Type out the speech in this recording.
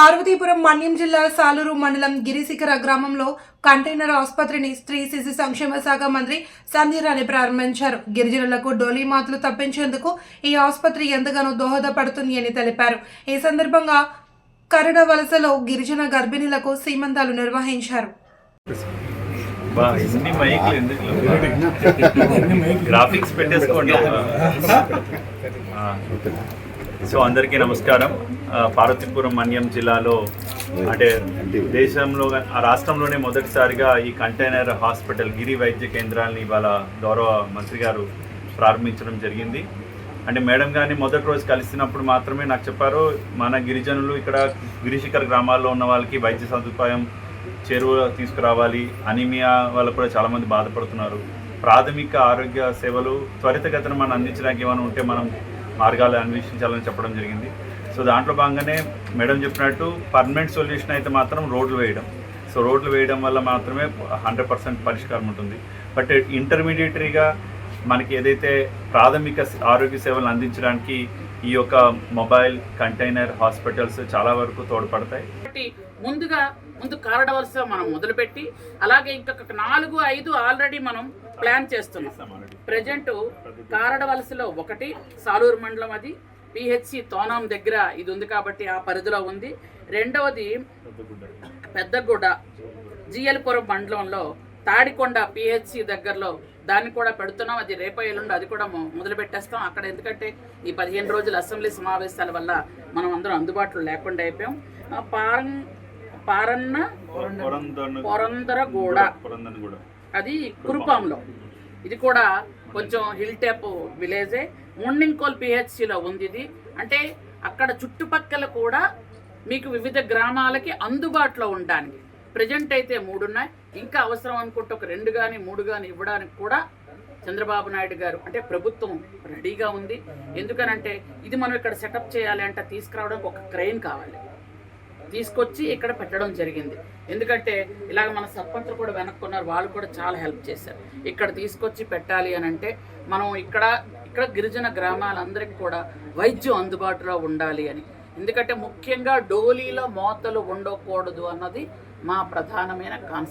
పార్వతీపురం మన్యం జిల్లా సాలూరు మండలం గిరిశిఖర గ్రామంలో కంటైనర్ ఆసుపత్రిని స్త్రీ శిశు సంక్షేమ శాఖ మంత్రి సంధ్యరాణి ప్రారంభించారు. గిరిజనులకు డోలీమాతులు తప్పించేందుకు ఈ ఆసుపత్రి ఎంతగానో దోహదపడుతుంది అని తెలిపారు. ఈ సందర్భంగా కరడ వలసలో గిరిజన గర్భిణీలకు సీమంతాలు నిర్వహించారు. గ్రాఫిక్స్ పెట్టేసుకోండి. ఆ. సో అందరికీ నమస్కారం. పార్వతీపురం మన్యం జిల్లాలో అంటే దేశంలో ఆ రాష్ట్రంలోనే మొదటిసారిగా ఈ కంటైనర్ హాస్పిటల్ గిరి వైద్య కేంద్రాన్ని ఇవాళ గౌరవ మంత్రి గారు ప్రారంభించడం జరిగింది. అంటే మేడం గారిని మొదటి రోజు కలిసినప్పుడు మాత్రమే నాకు చెప్పారు మన గిరిజనులు ఇక్కడ గిరిశిఖర్ గ్రామాల్లో ఉన్న వాళ్ళకి వైద్య సదుపాయం చేరువ తీసుకురావాలి. అనిమియా వాళ్ళు కూడా చాలామంది బాధపడుతున్నారు. ప్రాథమిక ఆరోగ్య సేవలు త్వరితగతిన మనం అందించడానికి ఏమైనా ఉంటే మనం మార్గాలు అన్వేషించాలని చెప్పడం జరిగింది. సో దాంట్లో భాగంగానే మేడం చెప్పినట్టు పర్మనెంట్ సొల్యూషన్ అయితే మాత్రం రోడ్లు వేయడం. సో రోడ్లు వేయడం వల్ల మాత్రమే హండ్రెడ్ పర్సెంట్ పరిష్కారం ఉంటుంది. బట్ ఇంటర్మీడియటరీగా మనకి ఏదైతే ప్రాథమిక ఆరోగ్య సేవలు అందించడానికి ఈ యొక్క మొబైల్ కంటైనర్ హాస్పిటల్స్ చాలా వరకు తోడ్పడతాయి. ముందుగా ముందు కారడ వలస మనం మొదలుపెట్టి అలాగే ఇంకొక నాలుగు ఐదు ఆల్రెడీ మనం ప్లాన్ చేస్తున్నాం. ప్రజెంట్ కారడ వలసలో ఒకటి సాలూరు మండలం అది పిహెచ్సి తోనాం దగ్గర ఇది ఉంది కాబట్టి ఆ పరిధిలో ఉంది. రెండవది పెద్దగూడ జిఎల్పురం మండలంలో తాడికొండ పిహెచ్సి దగ్గరలో దాన్ని కూడా పెడుతున్నాం. అది రేపో ఎల్లుండి అది కూడా మొదలు పెట్టేస్తాం. అక్కడ ఎందుకంటే ఈ పదిహేను రోజుల అసెంబ్లీ సమావేశాల వల్ల మనం అందరం అందుబాటులో లేకుండా అయిపోయాం. ఆ, పారం పారన్న పొరందరగూడ. అది కురుపాంలో ఇది కూడా కొంచెం హిల్ టైప్ విలేజే. ముండింకోల్ పిహెచ్సిలో ఉంది ఇది. అంటే అక్కడ చుట్టుపక్కల కూడా మీకు వివిధ గ్రామాలకి అందుబాటులో ఉండడానికి ప్రజెంట్ అయితే మూడు ఉన్నాయి ఇంకా అవసరం అనుకుంటే ఒక రెండు కానీ మూడు కానీ ఇవ్వడానికి కూడా చంద్రబాబు నాయుడు గారు అంటే ప్రభుత్వం రెడీగా ఉంది. ఎందుకనంటే ఇది మనం ఇక్కడ సెటప్ చేయాలి అంటే తీసుకురావడానికి ఒక క్రెయిన్ కావాలి. తీసుకొచ్చి ఇక్కడ పెట్టడం జరిగింది. ఎందుకంటే ఇలాగ మన సర్పంచులు కూడా వెనక్కున్నారు వాళ్ళు కూడా చాలా హెల్ప్ చేశారు. ఇక్కడ తీసుకొచ్చి పెట్టాలి అని అంటే మనం ఇక్కడ ఇక్కడ గిరిజన గ్రామాలందరికీ కూడా వైద్యం అందుబాటులో ఉండాలి అని. ఎందుకంటే ముఖ్యంగా డోలీలో మోతలు ఉండకూడదు అన్నది మా ప్రధానమైన కాన్సెప్ట్